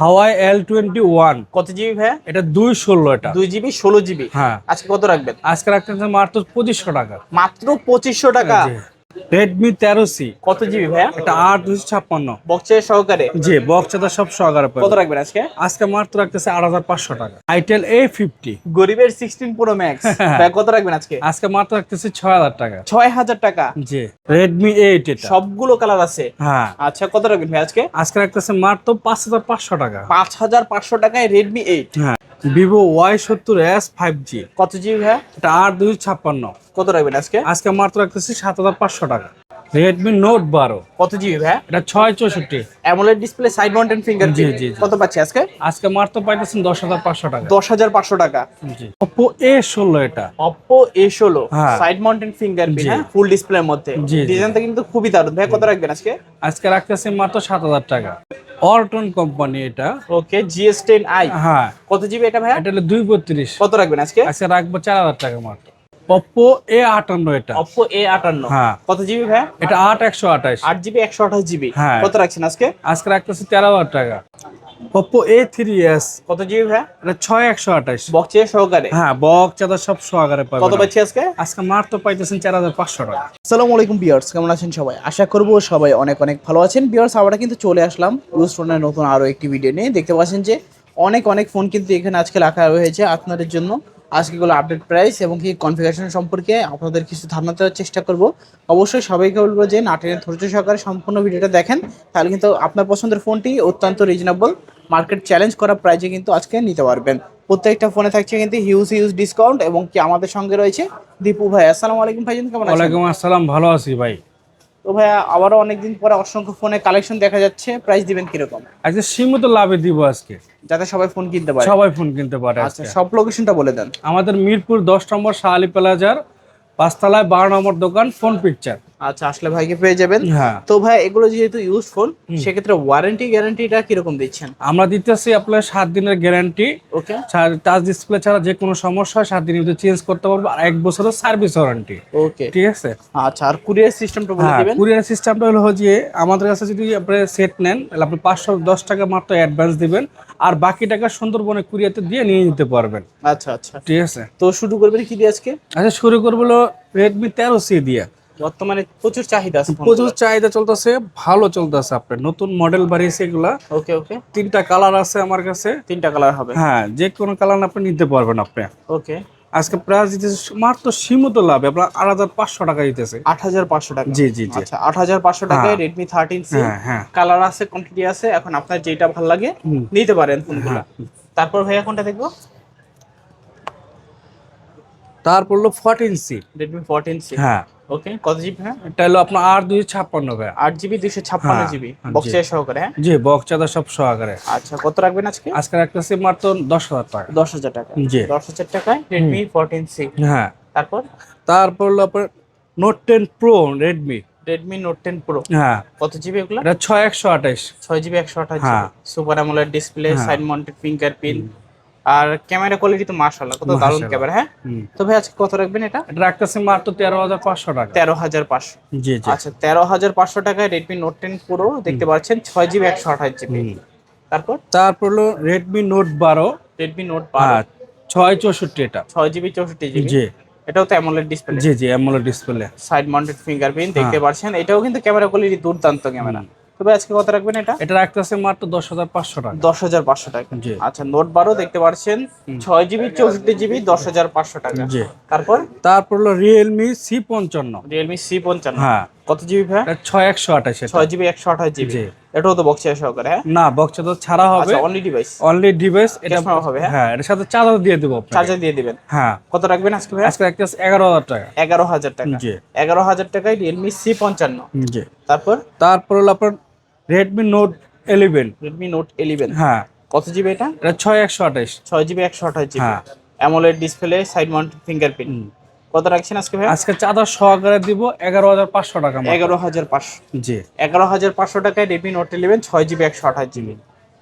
Huawei L twenty one. কত GB ভাইয়া? এটা দুই ষোলো এটা। দুই জিবি ষোলো জিবি? হ্যাঁ। আজকে কত রাখবেন? আজকে রাখতে মাত্র পঁচিশশো টাকা। মাত্র পঁচিশশো টাকা? রেডমি তেরো সি কত জিবি ভাইয়া? এটা আট দুশো ছাপ্পান্ন। বক্সের সহকারে? জি বক্স চাদা সব সহকারে কত রাখবেন আজকে? আজকে মাত্র রাখতেছে আট হাজার পাঁচশো টাকা। আইটেল এ ফিফটি গরিবের সিক্সটিন প্রো ম্যাক্স কত রাখবেন আজকে? আজকে মাত্র রাখতেছে ছয় হাজার টাকা। ছয় হাজার টাকা? জি রেডমি এইট এটা। সবগুলো কালার আছে? হ্যাঁ। আচ্ছা কত রাখবেন ভাই আজকে? আজকে রাখতেছে মাত্র পাঁচ হাজার পাঁচশো টাকা। পাঁচ হাজার পাঁচশো টাকায় রেডমি এইট হ্যাঁ। ভিভো ওয়াই সত্তর এস ফাইভ জি কত জিবি ভাইয়া? এটা আট দুই ছাপ্পান্ন। কত রাখবেন আজকে? আজকে মাত্র রাখতেছি সাত হাজার পাঁচশো টাকা। রেডমি নোট বারো। কত জিবি ভাইয়া এটা ছয় চৌষট্টি। AMOLED display side mountain finger জি, জি। কত পাচ্ছি আজকে? আজকে মাত্র পাইতেছেন দশ হাজার পাঁচশো টাকা। দশ হাজার পাঁচশো টাকা। জি। ওপো এ ষোলো এটা। অপো এ ষোলো। সাইড মাউন্টেন ফিঙ্গার ফুল ডিসপ্লের মধ্যে। ডিজাইনটা কিন্তু খুবই দারুণ। ভাই কত রাখবেন আজকে? আজকে রাখতেছি মাত্র সাত হাজার টাকা। অর্টন কোম্পানি এটা। ওকে জিএস টেন আই হ্যাঁ। কত জিবি এটা ভাইয়া? এটা হলো দুই বত্রিশ। কত রাখবেন আজকে? আজকে রাখব চার হাজার টাকা মাত্র। ওপো এ আটান্ন এটা। অপো এ আটান্ন হ্যাঁ। কত জিবি ভাইয়া এটা আট একশো আঠাশ। আট জিবি একশো আঠাশ জিবি। হ্যাঁ। কত রাখছেন আজকে? আজকে রাখতেছি তেরো হাজার টাকা। ওপো এ থ্রি এস কত জিবি ভাইয়া এটা ছয় একশো আঠাশ। বক্সে সহকারে। হ্যাঁ বক চাদা সব সহকারে কত পাচ্ছি আজকে? আজকে মাত্র পাইতেছেন চার হাজার পাঁচশো টাকা। আসসালামু আলাইকুম বিয়ার্স কেমন আছেন সবাই? আশা করব সবাই অনেক অনেক ভালো আছেন। বিয়ার্স আমরা কিন্তু চলে আসলাম ইউজ ফোনের নতুন আরও একটি ভিডিও নিয়ে। দেখতে পাচ্ছেন যে অনেক অনেক ফোন কিন্তু এখানে আজকে রাখা হয়েছে আপনাদের জন্য। আজকেগুলো আপডেট প্রাইস এবং কি কনফিগারেশন সম্পর্কে আপনাদের কিছু ধারণা দেওয়ার চেষ্টা করব। অবশ্যই সবাইকে বলব যে নাটের ধৈর্য সহকারে সম্পূর্ণ ভিডিওটা দেখেন, তাহলে কিন্তু আপনার পছন্দের ফোনটি অত্যন্ত রিজনেবল মার্কেট চ্যালেঞ্জ করা প্রাইজে কিন্তু আজকে নিতে পারবেন। প্রত্যেকটা ফোনে থাকছে কিন্তু হিউজ হিউজ ডিসকাউন্ট এবং কি আমাদের সঙ্গে রয়েছে দীপু ভাই। আসসালামু আলাইকুম ভাইজান, কেমন আছেন? ওয়ালাইকুম আসসালাম, ভালো আছি ভাই। তো ভাইয়া আবারও অনেকদিন পরে অসংখ্য ফোনে কালেকশন দেখা যাচ্ছে। প্রাইস দিবেন কীরকম? আচ্ছা সীমিত লাভে দিব আজকে। যাতে সবাই ফোন কিনতে পারে। সবাই ফোন কিনতে পারে আচ্ছা সব লোকেশনটা বলে দেন। আমাদের মিরপুর দশ নম্বর শাহালি প্লাজার পাঁচতলায় বারো নম্বর দোকান ফোন পিকচার আচ্ছা আসলে ভাইকে পেয়ে যাবেন। হ্যাঁ। তো ভাই এগুলো যেহেতু ইউজ ফোন সেক্ষেত্রে ওয়ারেন্টি গ্যারান্টিটা কীরকম দিচ্ছেন? আমরা দিতেছি আপনার সাত দিনের গ্যারান্টি ওকে টাচ ডিসপ্লে ছাড়া যে কোনো সমস্যা হয় সাত দিনের ভিতরে চেঞ্জ করতে পারব আর এক বছরের সার্ভিস ওয়ারেন্টি ওকে ঠিক আছে? আচ্ছা আর কুরিয়ার সিস্টেমটা বলে হ্যাঁ দিবেন। কুরিয়ার সিস্টেমটা হলো যে আমাদের কাছে যদি আপনি সেট নেন তাহলে আপনি পাঁচশো দশ টাকা মাত্র অ্যাডভান্স দিবেন। আর বাকি টাকা সুন্দরবনে কুরিয়াতে দিয়ে নিয়ে নিতে পারবেন। আচ্ছা আচ্ছা। ঠিক আছে? তো শুরু করবেন কি দিয়ে আজকে? আচ্ছা শুরু করব রেডমি তেরো সি দিয়ে। বর্তমানে প্রচুর চাহিদা আছে প্রচুর চাহিদা চলতেছে ভালো চলতেছে আপনার। নতুন মডেল বাড়িয়েছে এগুলা। ওকে ওকে। তিনটা কালার আছে আমার কাছে। তিনটা কালার হবে। হ্যাঁ যে কোনো কালার আপনি নিতে পারবেন আপনি। ওকে। আজকে প্রাইস দিতেছে মাত্র সীমিত লাভ আপনার আট হাজার পাঁচশো টাকা দিতেছে। আট হাজার পাঁচশো টাকা। জি জি জি। আচ্ছা আট হাজার পাঁচশো টাকায় রেডমি থার্টিন সি হ্যাঁ হ্যাঁ। কালার আছে কোয়ান্টিটি আছে এখন আপনার যেটা ভালো লাগে নিতে পারেন ফোনগুলো তারপর ভাইয়া কোনটা দেখব? তারপর হলো fourteen C Redmi fourteen C হ্যাঁ। ওকে কত জিবি হ্যাঁ? এটা হলো আপনার আট দুই ছাপ্পান্ন ভাই আট জিবি দুইশো ছাপ্পান্ন হ্যাঁ, জিবি জি। সহকারে হ্যাঁ? জি বক্সাদা সব সহকারে। আচ্ছা কত রাখবেন আজকে? আজকে রাখতেছি মাত্র দশ হাজার টাকা। দশ হাজার টাকা। জি। দশ হাজার টাকায় রেডমি ফোরটিন সি হ্যাঁ। তারপর? তারপর হলো আপনার note ten pro Redmi Redmi note ten pro হ্যাঁ। কত জিবি এগুলো? এটা ছয় একশো আঠাশ। ছয় জিবি একশো আঠাশ। Super AMOLED display. Side mounted fingerprint আর ক্যামেরা কোয়ালিটি তো মাশাআল্লাহ কত দারুণ ক্যামেরা হ্যাঁ। তো ভাই আজকে কত রাখবেন এটা? রাখতেছি মাত্র তেরো হাজার পাঁচশো টাকা। তেরো হাজার পাঁচশো। জি জি। আচ্ছা তেরো হাজার পাঁচশো টাকায় রেডমি নোট টেন প্রো দেখতে পাচ্ছেন ছয় জিবি একশো আঠাশ জিবি। হুম। তারপর? তারপর হলো রেডমি নোট বারো। রেডমি নোট হ্যাঁ বারো ছয় চৌষট্টি এটা। ছয় জিবি চৌষট্টি জিবি। জি। এটাও তো অ্যামোলেড ডিসপ্লে জি জি AMOLED display side mounted fingerprint দেখতে হ্যাঁ। পাচ্ছেন এটাও কিন্তু ক্যামেরা কোয়ালিটি দুর্দান্ত ক্যামেরা। তবে আজকে কত রাখবেন এটা? এটা রাখতেছে মাত্র দশ হাজার পাঁচশো টাকা। দশ হাজার পাঁচশো টাকা। জি। আচ্ছা নোট বারো দেখতে পাচ্ছেন ছয় জিবি চৌষট্টি জিবি দশ হাজার পাঁচশো টাকা। জি। তারপর? তারপর হলো রিয়েলমি সি পঞ্চান্ন। রিয়েলমি সি পঞ্চান্ন। হ্যাঁ। কত জিবি ভাই? ছয় একশো আঠাশ ছয় জিবি একশো আঠাশ জিবি। এটাও তো বক্সিয়া সহকারে হ্যাঁ? না বক্সটা তো ছাড়া হবে। আচ্ছা অনলি ডিভাইস অনলি ডিভাইস এটা হবে, হ্যাঁ? হ্যাঁ এর সাথে চার্জার দিয়ে দেবো চার্জার দিয়ে দিবেন। হ্যাঁ। কত রাখবেন আজকে ভাই? আজকে একটা এগারো হাজার টাকা। এগারো হাজার টাকা। জি। এগারো হাজার টাকায় রিয়েলমি সি পঞ্চান্ন। জি। তারপর? তারপর হলো আপনার Redmi note eleven Redmi note eleven হ্যাঁ। কত জিবি এটা? এটা ছয় একশো আঠাশ। ছয় জিবি একশো আঠাশ জিবি হ্যাঁ। AMOLED display side mounted fingerprint কত রাখছেন আজকে ভাই আজকে চার্জার সহকারে দিব এগারো হাজার পাঁচশো টাকা এগারো হাজার পাঁচশো। জি। এগারো হাজার পাঁচশো টাকায় রেডমি নোট ইলেভেন ছয় জিবি একশো আঠাশ জিবি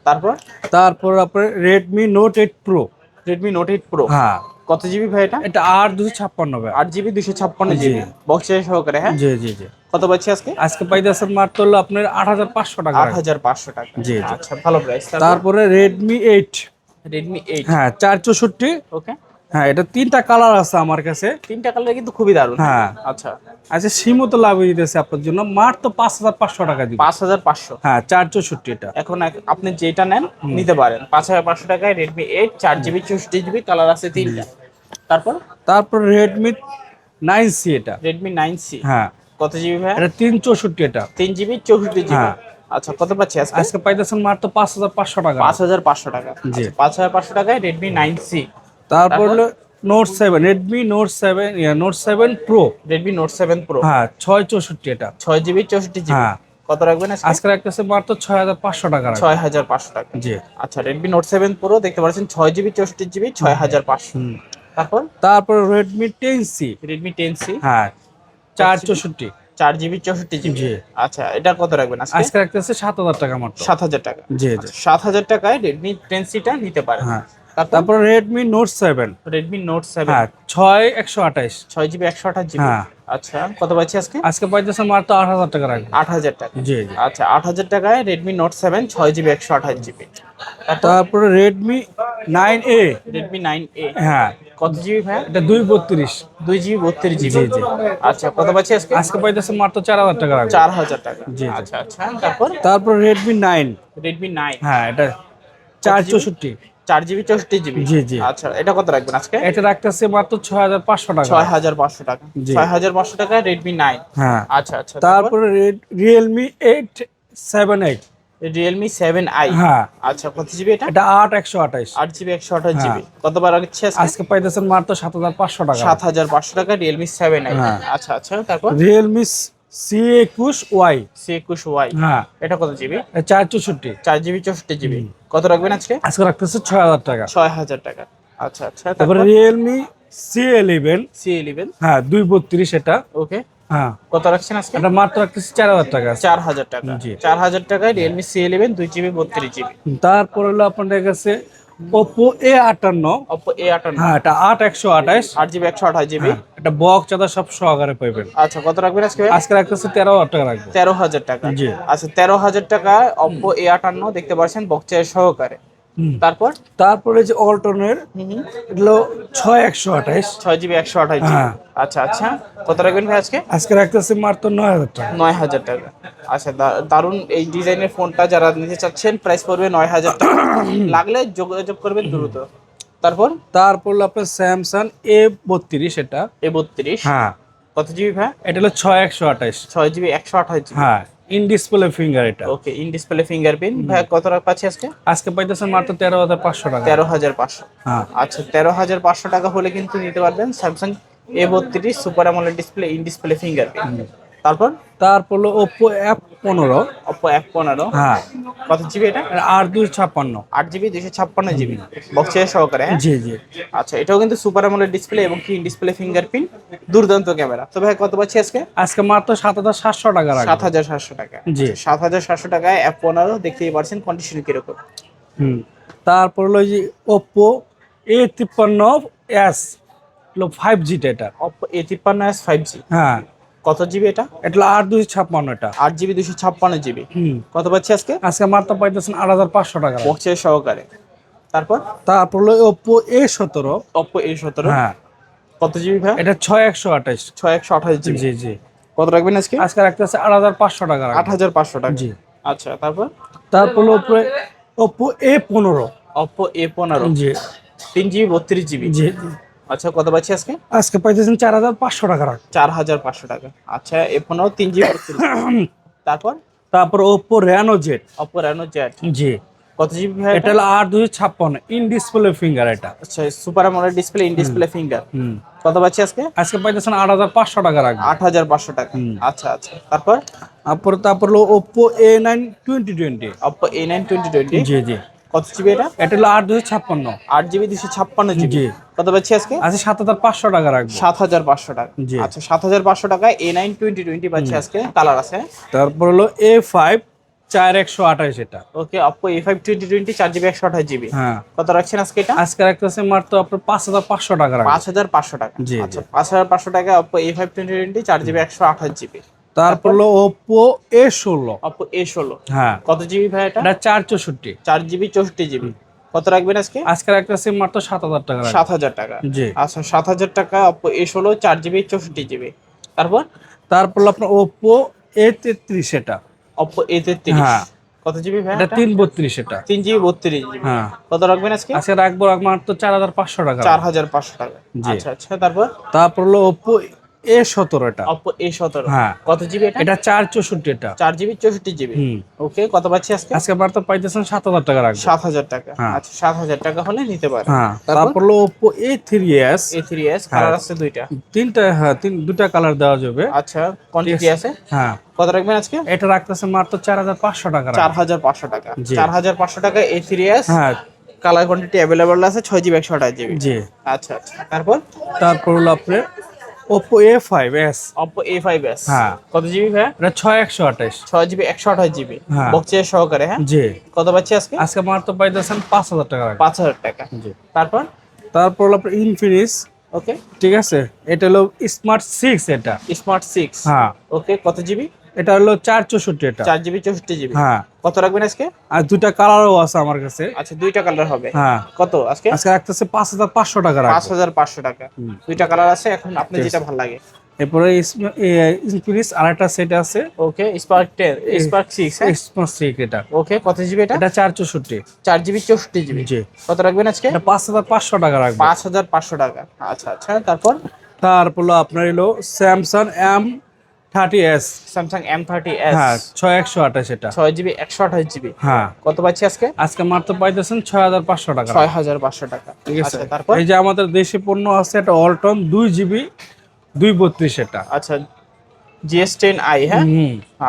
তারপর? তারপর আপনার Redmi note eight pro Redmi note eight pro হ্যাঁ। কত জিবি ভাই এটা? এটা আট দুশো ছাপ্পান্ন ভাই। আট জিবি দুশো ছাপ্পান্ন। জিবি বক্সের সহকারে হ্যাঁ? জি জি জি। কত পাচ্ছি আজকে? আজকে পাইতেছেন মাত্র হলো আপনার আট হাজার পাঁচশো টাকা। আট হাজার পাঁচশো টাকা। জি। আচ্ছা ভালো প্রাইস তারপরে? রেডমি এইট রেডমি এইট হ্যাঁ চার চৌষট্টি। ওকে হ্যাঁ এটা তিনটা কালার আছে আমার কাছে। তিনটা কালার কিন্তু খুবই দারুণ। হ্যাঁ। আচ্ছা। আচ্ছা সীমিত লাভ দিতেছে আপনার জন্য। মাত্র পাঁচ হাজার পাঁচশো টাকা দিব। পাঁচ হাজার পাঁচশো? হ্যাঁ চার চৌষট্টি এটা। এখন এক- আপনি যেটা নেন নিতে পারেন। পাঁচ হাজার পাঁচশো টাকায় রেডমি এইট চার জিবি চৌষট্টি জিবি কালার আছে তিনটা। তারপর? তারপর রেডমি নাইন সি এটা। রেডমি নাইন সি হ্যাঁ। কত জিবি ভাই এটা তিন চৌষট্টি এটা। তিন জিবি চৌষট্টি জিবি। হ্যাঁ। আচ্ছা কত পাচ্ছি আজকে? আজকে পাইতেছেন মাত্র পাঁচ হাজার পাঁচশো টাকা। পাঁচ হাজার পাঁচশো টাকা। জি। আচ্ছা, পাঁচ হাজার পাঁচশো টাকায় রেডমি নাইন সি তারপর হলো note seven Redmi note seven note seven pro Redmi note seven pro হ্যাঁ ছয় চৌষট্টি এটা। ছয় জিবি চৌষট্টি জিবি। হ্যাঁ। কত রাখবেন আজকে? রাখতেছে মাত্র ছয় হাজার পাঁচশো টাকা ছয় হাজার পাঁচশো টাকা। জি। আচ্ছা রেডমি নোট সেভেন প্রো দেখতে পাচ্ছেন ছয় জিবি চৌষট্টি জিবি ছয় হাজার পাঁচশো। তারপর? তারপর Redmi ten C Redmi ten C হ্যাঁ। চার চৌষট্টি। চার জিবি চৌষট্টি জিবি? জি। আচ্ছা এটা কত রাখবেন আজকে? রাখতে রাখতেছে সাত হাজার টাকা মাত্র। সাত হাজার টাকা। জি জি। সাত হাজার টাকায় রেডমি টেন সিটা নিতে পারেন। হ্যাঁ। তারপর? Redmi note seven Redmi note seven হ্যাঁ ছয় একশো আঠাইশ ছয় জিবি একশো আঠাশ জিবি? হ্যাঁ। আচ্ছা কত পাচ্ছি আজকে? আজকে পাইতেছে মাত্র আট হাজার টাকা রাখবে। আট হাজার টাকা। জি জি। আচ্ছা আট হাজার টাকায় রেডমি নোট সেভেন ছয় জিবি একশো আঠাশ জিবি। তারপরে? এ রেডমি নাইন এ হ্যাঁ। কত জিবি ভাই এটা দুই বত্রিশ। দুই জিবি বত্রিশ জিবি। জি। আচ্ছা কত পাচ্ছি আজকে? আজকে পাইতেছে মাত্র চার হাজার টাকা রাখবে। চার হাজার টাকা। জি। আচ্ছা আচ্ছা। তারপর? তারপর রেডমি নাইন রেডমি নাইন হ্যাঁ এটা চার জিবি? চৌষট্টি। চার জিবি চৌষট্টি জিবি? জি, জি। আচ্ছা এটা কত রাখবেন আজকে? এটা রাখতেছে মাত্র ছয় হাজার পাঁচশো টাকা। ছয় হাজার পাঁচশো টাকা। ছয় হাজার পাঁচশো টাকা রেডমি নাইন হ্যাঁ। আচ্ছা আচ্ছা তারপরে? Realme eight seven eight Realme seven I হ্যাঁ। আচ্ছা কত জিবি এটা? এটা আট একশো আঠাইশ। আট জিবি একশো আঠাশ জিবি। হ্যাঁ। কতবার রাখছি আজকে? পাইতেছেন মাত্র সাত হাজার পাঁচশো টাকা। সাত হাজার পাঁচশো টাকা রিয়েলমি সেভেন আই। আচ্ছা আচ্ছা তারপর? রিয়েলমি সি একুশ ওয়াই সি একুশ ওয়াই হ্যাঁ। এটা কত জিবি? চার চৌষট্টি। চার জিবি চৌষট্টি জিবি। কত রাখবেন আজকে? আজকে রাখতেছে ছয় হাজার টাকা। ছয় হাজার টাকা। আচ্ছা আচ্ছা তারপরে? রিয়েলমি সি সি হ্যাঁ দুই বত্রিশ এটা। ওকে। হ্যাঁ। কত রাখছেন আজকে? এটা মাত্র রাখতেছে চার হাজার টাকা। চার হাজার টাকা। চার হাজার টাকায় রিয়েলমি সি দুই জিবি বত্রিশ জিবি। তারপর হলো আপনাদের কাছে ওপো এ আটান্ন অপো এ আটান্ন হ্যাঁ এটা আট একশো আঠাইশ আট জিবি একশো আঠাশ জিবি। এটা বক্স চাদা সব সহকারে পাবেন। আচ্ছা কত রাখবেন আজকে আজকে রাখতেছে তেরো হাজার টাকা রাখব। তেরো হাজার টাকা। জি। আচ্ছা তেরো হাজার টাকা অপো এ আটান্ন দেখতে পাচ্ছেন বক্সের সহকারে। তারপর? তারপরে যে অল্টনের এগুলো ছয় একশো আঠাইশ। ছয় জিবি একশো আঠাশ হ্যাঁ। আচ্ছা আচ্ছা। কত রাখবেন ভাই আজকে? আজকে রাখতেছে মাত্র নয় হাজার টাকা। নয় হাজার টাকা। আচ্ছা দারুণ এই ডিজাইনের ফোনটা যারা নিতে চাচ্ছেন প্রাইস পড়বে নয় হাজার টাকা। লাগলে যোগাযোগ করবেন দ্রুত। তারপর? তারপর আপনার স্যামসাং এ বত্রিশ এটা। এ বত্রিশ। হ্যাঁ। কত জিবি ভাই? এটা হলো ছয় একশো আঠাইশ। ছয় জিবি একশো আঠাশ হ্যাঁ। ইন ডিসপ্লে ফিঙ্গার এটা ওকে ইন ডিসপ্লে ফিঙ্গারপ্রিন্ট ভাই কত টাকা পাচ্ছি আজকে? আজকে পাইতেছেন মাত্র তেরো হাজার পাঁচশো টাকা। তেরো হাজার পাঁচশো। হ্যাঁ। আচ্ছা তেরো হাজার পাঁচশো টাকা হলে কিন্তু নিতে পারবেন স্যামসাং এ বত্রিশ super AMOLED display in display fingerprint তারপর? তারপর হলো ওপো অ্যাপ পনেরো। অপো এক পনেরো। হ্যাঁ। কত জিবি এটা? আর দুই ছাপ্পান্ন। আট জিবি দুশো ছাপ্পান্ন জিবি বক্সে সহকারে হ্যাঁ? জি জি। আচ্ছা এটাও কিন্তু সুপার আমলের ডিসপ্লে এবং কি ডিসপ্লে ফিঙ্গারপ্রিন্ট দুর্দান্ত ক্যামেরা তো ভাই কত পাচ্ছি আজকে? আজকে মাত্র সাত হাজার সাতশো টাকা সাত হাজার সাতশো টাকা। জি। সাত হাজার সাতশো টাকায় অ্যাপ পনেরো দেখতেই পারছেন কন্ডিশন কীরকম। হুম। তারপর হলো যে ওপো এ তিপ্পান্ন এস হলো ফাইভ জিটা এটা অপো এ তিপ্পান্ন এস ফাইভ জি হ্যাঁ। কত জিবি এটা? এটা আট দুই ছাপ্পান্ন এটা। আট জিবি দুশো ছাপ্পান্ন জিবি কত পাচ্ছি আজকে? আজকে মাত্র পাইতেছেন আট হাজার পাঁচশো টাকা। বক্সের সহকারে। তারপর? তারপর হলো ওপো এ সতেরো। অপো এ সতেরো। হ্যাঁ। কত জিবি ভাই? এটা ছয় একশো আঠাশ। ছয় একশো আঠাশ জিবি জি জি। কত রাখবেন আজকে? আজকে রাখতেছে আট হাজার পাঁচশো টাকা আট হাজার পাঁচশো টাকা। জি। আচ্ছা তারপর? তারপর হলো ওপো ওপো এ পনেরো। অপো এ পনেরো। জি। তিন জিবি বত্রিশ জিবি জি। আচ্ছা কত পাচ্ছি আজকে? আজকে পাইতেছেন চার হাজার পাঁচশো টাকা। চার হাজার পাঁচশো টাকা। আচ্ছা এ পনেরো তিন জিবি তারপর? তারপর Oppo Reno Z Oppo Reno Z জি। কত জিবি ভাই এটা? হলো আট দুই ছাপ্পান্ন। ইন ডিসপ্লে ফিঙ্গার এটা। আচ্ছা সুপার আমলের ডিসপ্লে ইন ডিসপ্লে ফিঙ্গার কত পাচ্ছি আজকে? আজকে পাইতেছেন আট হাজার পাঁচশো টাকা রাখব আট হাজার পাঁচশো টাকা। আচ্ছা আচ্ছা। তারপর? তারপর তারপর হলো Oppo A nine twenty twenty Oppo A nine twenty twenty জি জি। কত জিবি এটা? এটা হলো আট দুই ছাপ্পান্ন। আট জিবি দুশো ছাপ্পান্ন জিবি কত পাচ্ছি আজকে? আজকে সাত হাজার পাঁচশো টাকা রাখব। সাত হাজার পাঁচশো টাকা। আচ্ছা সাত হাজার পাঁচশো টাকায় এ নাইন টোয়েন্টি টোয়েন্টি পাচ্ছি আজকে। কালার আছে? তারপর হলো এ ফাইভ চার একশো আঠাশ এটা। Okay Oppo A five twenty twenty চার জিবি একশো আঠাশ জিবি হ্যাঁ। কত রাখছেন আজকে এটা? আজকে রাখতেছে মাত্র আপনার পাঁচ হাজার পাঁচশো টাকা পাঁচ হাজার পাঁচশো টাকা। আচ্ছা পাঁচ হাজার পাঁচশো টাকা Oppo A five twenty twenty চার জিবি একশো আঠাশ জিবি তারপর হলো ওপো এ ষোলো। অপো এ ষোলো। হ্যাঁ। কত জিবি ভাই এটা? চার চৌষট্টি। চার জিবি চৌষট্টি জিবি কত রাখবেন আজকে? আজকের একটা সিম মাত্র সাত হাজার টাকা সাত হাজার টাকা। জি। আচ্ছা সাত হাজার টাকা অপো এ ষোলো চার জিবি চৌষট্টি জিবি তারপর? তারপর হলো আপনার ওপো এ তেত্রিশ এটা। অপো এ তেত্রিশ। হ্যাঁ। কত জিবি ভাই এটা তিন বত্রিশ এটা। তিন জিবি বত্রিশ জিবি হ্যাঁ। কত রাখবেন আজকে? আজকে রাখব রাখব মাত্র চার হাজার পাঁচশো টাকা। চার হাজার পাঁচশো টাকা। আচ্ছা আচ্ছা তারপর? তারপর হলো ওপো এ সতেরো এটা অপো এ সতেরো। হ্যাঁ। কত জিবি এটা? এটা চার চৌষট্টি এটা চার জিবি চৌষট্টি জিবি ওকে কত পাচ্ছি আজকে? আজকে মাত্র পাইতেছেন সাত হাজার টাকা রাখব। সাত হাজার টাকা। হ্যাঁ। আচ্ছা সাত হাজার টাকা হলে নিতে পারে হ্যাঁ তারপর? তারপর হলো Oppo A three S A three S. Colour আছে দুইটা। তিনটা হ্যাঁ তিন দুটা কালার দেওয়া যাবে। আচ্ছা কোয়ান্টিটি আছে? হ্যাঁ। কত রাখবেন আজকে? এটা রাখতেছে মাত্র চার হাজার পাঁচশো টাকা চার হাজার পাঁচশো টাকা। চার হাজার পাঁচশো টাকা এ থ্রি এস হ্যাঁ। কালার কোয়ান্টিটি অ্যাভেলেবল আছে ছয় জিবি একশো আঠাশ জিবি জি। আচ্ছা আচ্ছা। তারপর? তারপর হলো আপনার Oppo A five S Oppo A five S হ্যাঁ। কত জিবি ভাই এটা ছয় একশো আঠাশ। ছয় জিবি একশো আঠাশ জিবি। হ্যাঁ। বক্সে সহকারে হ্যাঁ? জি। কত পাচ্ছি আজকে? আজকে মাত্র পাইতেছেন পাঁচ হাজার টাকা রাখব। পাঁচ হাজার টাকা। জি। তারপর? তারপর হলো আপনার ইনফিনিক্স ওকে ঠিক আছে? এটা হলো স্মার্ট সিক্স এটা। স্মার্ট সিক্স হ্যাঁ। ওকে কত জিবি? এটা হলো চার চৌষট্টি এটা। চার জিবি চৌষট্টি জিবি। হ্যাঁ। কত রাখবেন আজকে? আর দুটা কালারও আছে আমার কাছে। আচ্ছা দুইটা কালার হবে। হ্যাঁ। কত আজকে? আজকে রাখতেছে পাঁচ হাজার পাঁচশো টাকা পাঁচ হাজার পাঁচশো টাকা। দুইটা কালার আছে এখন আপনি যেটা ভালো লাগে। এরপরে ইনফিনিক্স আর একটা সেট আছে। Okay Spark ten Spark six হ্যাঁ? স্মার্ট সিক্স এটা। ওকে কত জিবি এটা? এটা চার চৌষট্টি। চার জিবি চৌষট্টি জিবি। জি। কত রাখবেন আজকে? এটা পাঁচ হাজার পাঁচশো টাকা রাখব। পাঁচ হাজার পাঁচশো টাকা। আচ্ছা আচ্ছা তারপর? তারপর হলো আপনার হলো Samsung M thirty S Samsung M thirty S হ্যাঁ ছয় একশো আঠাশ এটা। ছয় জিবি একশো আঠাশ জিবি। হ্যাঁ। কত পাচ্ছি আজকে? আজকে মাত্র পাইতেছেন ছয় হাজার পাঁচশো টাকা। ছয় হাজার পাঁচশো টাকা। ঠিক আছে। আচ্ছা তারপর? এই যে আমাদের দেশি পণ্য আছে এটা অল্টন দুই জিবি দুই বত্রিশ এটা। আচ্ছা জিএস টেন আই হ্যাঁ?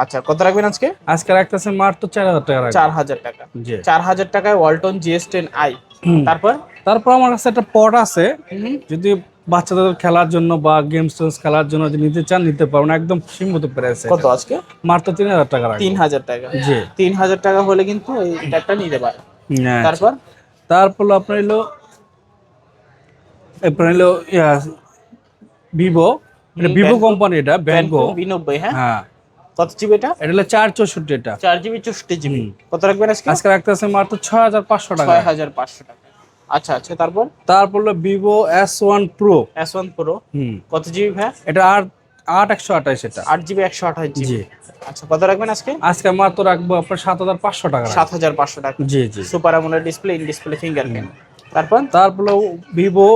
আচ্ছা কত রাখবেন আজকে? আজকে রাখতেছে মাত্র চার হাজার টাকা চার হাজার টাকা। চার হাজার টাকায় ওয়ালটন জিএস টেন আই। তারপর? তারপর আমার কাছে একটা পট আছে। যদি বাচ্চাদের খেলার জন্য বা গেমস টেমস খেলার জন্য যদি নিতে চান নিতে পারবেন। একদম সীমিত প্রাইসে কত আজকে? মাত্র তিন হাজার টাকা। তিন হাজার টাকা। জি। তিন হাজার টাকা হলে কিন্তু এই ট্যাগটা নিতে পারে হ্যাঁ। তারপর? তারপর আপনার হলো এরপর হলো ভিভো ভিভো কোম্পানি এটা ব্যাঙ্কো বিনব্বই হ্যাঁ? হ্যাঁ। কত জিবি এটা? এটা হলো চার চৌষট্টি এটা। চার জিবি চৌষট্টি জিবি। কত রাখবেন আজকে? আজকে রাখতেছে মাত্র ছয় হাজার পাঁচশো টাকা। ছয় হাজার পাঁচশো টাকা। আচ্ছা আচ্ছা তারপর? তারপর হলো Vivo S one pro S one pro হুম। কত জিবি ভাই? এটা আট আট একশো আঠাশ এটা। আট জিবি একশো আঠাশ জি। আচ্ছা কত রাখবেন আজকে? আজকে মাত্র রাখব আপনার সাত হাজার পাঁচশো টাকা সাত হাজার পাঁচশো টাকা। জি জি। Super AMOLED display in display fingerprint তারপর? তারপর ভিভো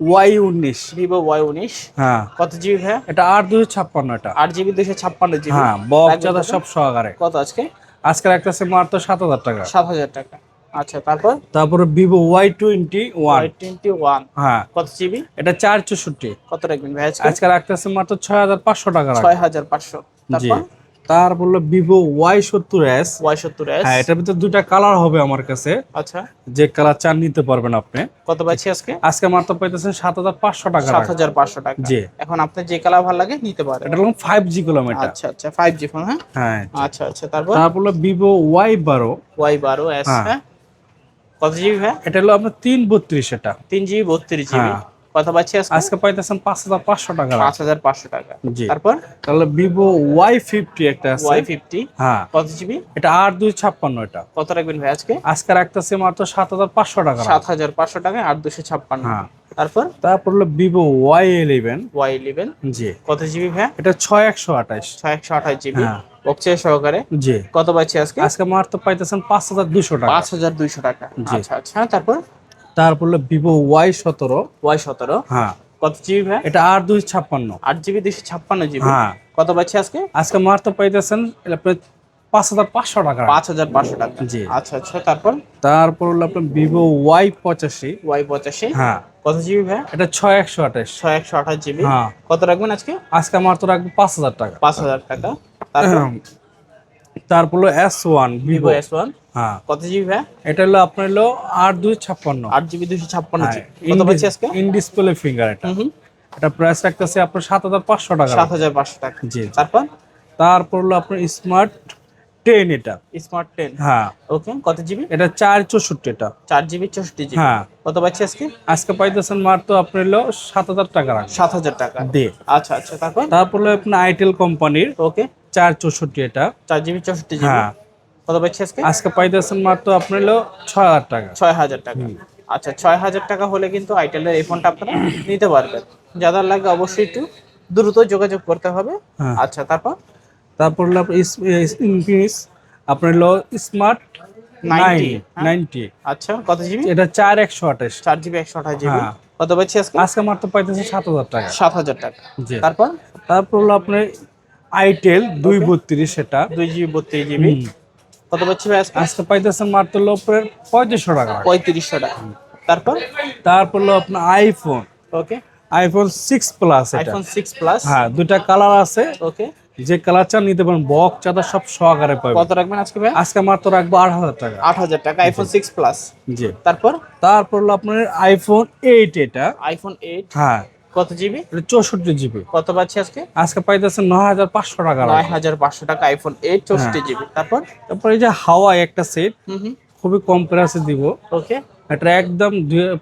ওয়াই উনিশ। ভিভো ওয়াই উনিশ। হ্যাঁ। কত জিবি ভাই? এটা আট দুশো ছাপ্পান্ন এটা। আট জিবি দুশো ছাপ্পান্ন জিবি হ্যাঁ বক্স সব সহকারে। কত আজকে? আজকে রাখতেছে মাত্র সাত হাজার টাকা। সাত হাজার টাকা। আচ্ছা তারপর? তারপরে Vivo Y twenty one twenty one হ্যাঁ। কত জিবি এটা চার চৌষট্টি। কত রাখবেন ভাই আজকে? রাখতেছে মাত্র ছয় হাজার পাঁচশো টাকা ছয় হাজার পাঁচশো। তারপর? তারপর হলো ভিভো ওয়াই সত্তর এস ওয়াই সত্তর এস হ্যাঁ এটার ভিতরে দুইটা কালার হবে আমার কাছে। আচ্ছা। যে কালার চান নিতে পারবেন আপনি। কত পাচ্ছি আজকে? আজকে মাত্র পাইতেছেন সাত হাজার পাঁচশো টাকা সাত হাজার পাঁচশো টাকা। জি। এখন আপনার যে কালার ভালো লাগে নিতে পারেন। এটা হলো ফাইভ জি কিলোমিটার আচ্ছা আচ্ছা ফাইভ জি ফোন হ্যাঁ? হ্যাঁ আচ্ছা আচ্ছা তারপর? তারপর হলো ভিভো ওয়াই বারো ওয়াই বারো এস হ্যাঁ। কত জিবি ভাই? এটা হলো আপনার তিন বত্রিশ এটা। তিন জিবি বত্রিশ জিবি। হ্যাঁ। কত পাচ্ছি আজকে? আজকে পাইতেছেন পাঁচ হাজার পাঁচশো টাকা। পাঁচ হাজার পাঁচশো টাকা। জি। তারপর? তাহলে ভিভো ওয়াই ফিফটি একটা আছে। ওয়াই ফিফটি হ্যাঁ। কত জিবি? এটা আট দুই ছাপ্পান্ন এটা। কত রাখবেন ভাই আজকে? আজকে রাখতেছে মাত্র সাত হাজার পাঁচশো টাকা সাত হাজার পাঁচশো টাকা আট দুশো ছাপ্পান্ন। হ্যাঁ। তারপর? তারপর হলো Vivo Y eleven Y eleven জি। কত জিবি ভাই? এটা ছয় একশো আঠাশ। ছয় একশো আঠাশ জিবি। হ্যাঁ। বক্সে সহকারে? জি। কত পাচ্ছি আজকে? আজকে মাত্র পাইতেছেন পাঁচ হাজার দুশো টাকা। পাঁচ হাজার দুইশো টাকা। আচ্ছা আচ্ছা। তারপর? তারপর হলো ভিভো ওয়াই সতেরো। ওয়াই সতেরো। হ্যাঁ। কত জিবি ভাই? এটা আট দুই ছাপ্পান্ন। আট জিবি দুইশো ছাপ্পান্ন জিবি। হ্যাঁ। কত পাচ্ছি আজকে? আজকে মাত্র পাইতেছেন পাঁচ হাজার পাঁচশো টাকা। পাঁচ হাজার পাঁচশো টাকা। জি। আচ্ছা আচ্ছা। তারপর? তারপর হলো আপনার ভিভো ওয়াই পঁচাশি। ওয়াই পঁচাশি। হ্যাঁ। কত জিবি ভাই? এটা ছয় একশো আঠাশ। ছয় একশো আঠাশ জিবি। হ্যাঁ। কত রাখবেন আজকে? আজকে মাত্র রাখব পাঁচ হাজার টাকা। পাঁচ হাজার টাকা। তারপর? হলো S one Vivo S one হ্যাঁ। কত জিবি ভাই? এটা হলো আপনার হলো আট দুই ছাপ্পান্ন। আট জিবি দুশো ছাপ্পান্ন হ্যাঁ, কত পাচ্ছি আজকে? ইন ডিসপ্লে ফিঙ্গার এটা। এটা প্রাইস রাখতেছে আপনার সাত হাজার পাঁচশো টাকা। সাত হাজার পাঁচশো টাকা। জি তারপর? তারপর হলো আপনার স্মার্ট টেন এটা। স্মার্ট টেন হ্যাঁ। ওকে কত জিবি এটা চার চৌষট্টি এটা। চার জিবি চৌষট্টি জিবি হ্যাঁ। কত পাচ্ছি আজকে? আজকে পাইতেছেন মাত্র আপনার হলো সাত হাজার টাকা সাত হাজার টাকা। দিয়ে আচ্ছা আচ্ছা তারপর? তারপর হলো আপনার আইটেল কোম্পানির ওকে। চার চৌষট্টি এটা। চার জিবি চৌষট্টি জিবি? হ্যাঁ। কত পাচ্ছি আজকে? আজকে পাইতেছেন মাত্র আপনার হলো ছয় হাজার টাকা। ছয় হাজার টাকা। আচ্ছা ছয় হাজার টাকা হলে কিন্তু আইটেলের এই ফোনটা আপনারা নিতে পারবেন। যাদের লাগে অবশ্যই একটু দ্রুত যোগাযোগ করতে হবে। হ্যাঁ। আচ্ছা তারপর? তারপর হলো ইনফিনিক্স আপনার হলো স্মার্ট 90, নাইনটি হ্যাঁ। আচ্ছা কত জিবি? এটা চার একশো আঠাশ। চার জিবি একশো আঠাশ জিবি। হ্যাঁ। কত পাচ্ছি আজকে? আজকে মাত্র পাইতেছে সাত হাজার টাকা। সাত হাজার টাকা। তারপর? তারপর হলো আপনার আইটেল দুই বত্রিশ এটা দুই জিবি বত্রিশ জিবি। কত পাচ্ছি ভাই আজকে? পাইতেছেন মাত্র হলো আপনার পঁয়ত্রিশশো টাকা। পঁয়ত্রিশশো টাকা। তারপর? তারপর হলো আপনার iPhone okay iPhone six plus iPhone six plus হ্যাঁ দুটা কালার আছে। ওকে যে কালার চান নিতে পারেন বক চাদা সব সহকারে পাবেন। কত রাখবেন আজকে ভাই? আজকে মাত্র রাখব আট হাজার টাকা। আট হাজার টাকা আইফোন সিক্স প্লাস জি। তারপর? তারপর হলো আপনার আইফোন এইট এটা। আইফোন এইট হ্যাঁ। কত জিবি? চৌষট্টি জিবি। কত পাচ্ছি আজকে? আজকে পাইতেছেন নয় হাজার পাঁচশো টাকা নয় হাজার পাঁচশো টাকা আইফোন এইট চৌষট্টি হ্যাঁ। জিবি। তারপর? তারপর এই যে হাওয়াই একটা সেট খুবই কম প্রাইসে দিব। ওকে এটা একদম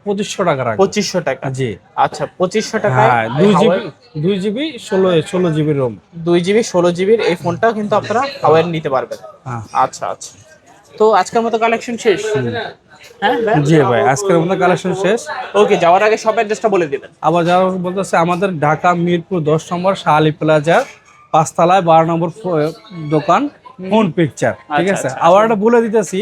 পঁচিশশো টাকা রাখব। পঁচিশশো টাকা। জি। আচ্ছা পঁচিশশো টাকায় হ্যাঁ দুই জিবি দুই জিবি ষোলো ষোলো জিবি রোম দুই জিবি ষোলো জিবির এই ফোনটা কিন্তু আপনারা হাওয়ার নিতে পারবেন। হ্যাঁ। আচ্ছা আচ্ছা। তো আজকের মতো কালেকশন শেষ। জি ভাই আজকের আমাদের কালেকশন শেষ। ওকে যাওয়ার আগে সব অ্যাড্রেসটা বলে দিবেন। আবার যারা বলতেছে আমাদের ঢাকা মিরপুর দশ নম্বর শাহালি প্লাজা পাঁচতলায় বারো নম্বর দোকান ফোন পিকচার ঠিক আচ্ছা, আছে? আবার একটা বলে দিতেছি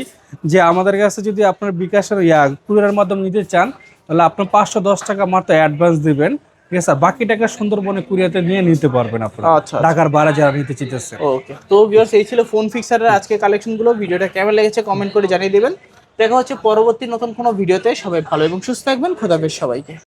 যে আমাদের কাছে যদি আপনার বিকাশের ইয়া কুরিয়ার মাধ্যমে নিতে চান তাহলে আপনার পাঁচশো দশ টাকা মাত্র অ্যাডভান্স দিবেন ঠিক আছে? বাকি টাকা সুন্দরবনে কুরিয়াতে নিয়ে নিতে পারবেন আপনারা আচ্ছা ঢাকার বাইরে যারা নিতে চাইতেছে। ওকে তো ভিউয়ার্স এই ছিল ফোন ফিক্সারের আজকে কালেকশনগুলো ভিডিওটা কেমন লেগেছে কমেন্ট করে জানিয়ে দিবেন। দেখা হচ্ছে পরবর্তী নতুন কোনো ভিডিওতে। সবাই ভালো এবং সুস্থ থাকবেন। খোদাবেশ সবাইকে।